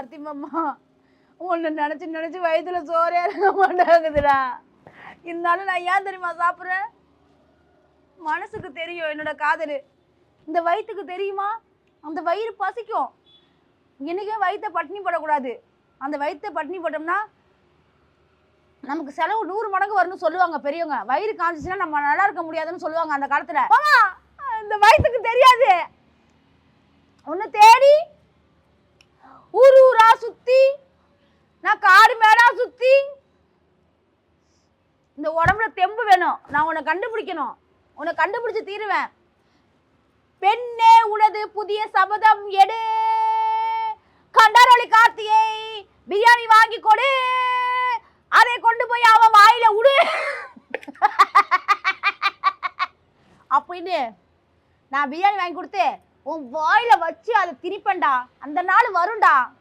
கார்த்தி மாமா உன்னை நினச்சி நினச்சி வயிற்றுல சோறே இருக்க மாட்டாங்குதுடா. இருந்தாலும் நான் ஏன் தெரியுமா சாப்பிட்றேன்? மனசுக்கு தெரியும் என்னோட காதல். இந்த வயிற்றுக்கு தெரியுமா? அந்த வயிறு பசிக்கும். இன்றைக்கே வயிற்றை பட்டினி போடக்கூடாது. அந்த வயிற்றை பட்டினி போட்டோம்னா நமக்கு செலவு நூறு மடங்கு வரும்னு சொல்லுவாங்க பெரியவங்க. வயிறு காஞ்சிச்சுன்னா நம்ம நல்லா இருக்க முடியாதுன்னு சொல்லுவாங்க அந்த காலத்தில். இந்த வயிற்றுக்கு தெரியாது. இந்த உடம்புல தெம்பு வேணும். நான் உன்னை கண்டுபிடிக்கணும். உன்னை கண்டுபிடிச்சு தீருவேன். பெண்ணே உனது புதிய சபதம் எடு. கண்டாரோளி கார்த்தியை பிரியாணி வாங்கி கொடு. அதை கொண்டு போய் அவன் வாயில விடு அப்படின்னு நான் பிரியாணி வாங்கி கொடுத்து உன் வாயில வச்சு அதை திணிப்பேன்டா. அந்த நாள் வரும்டா.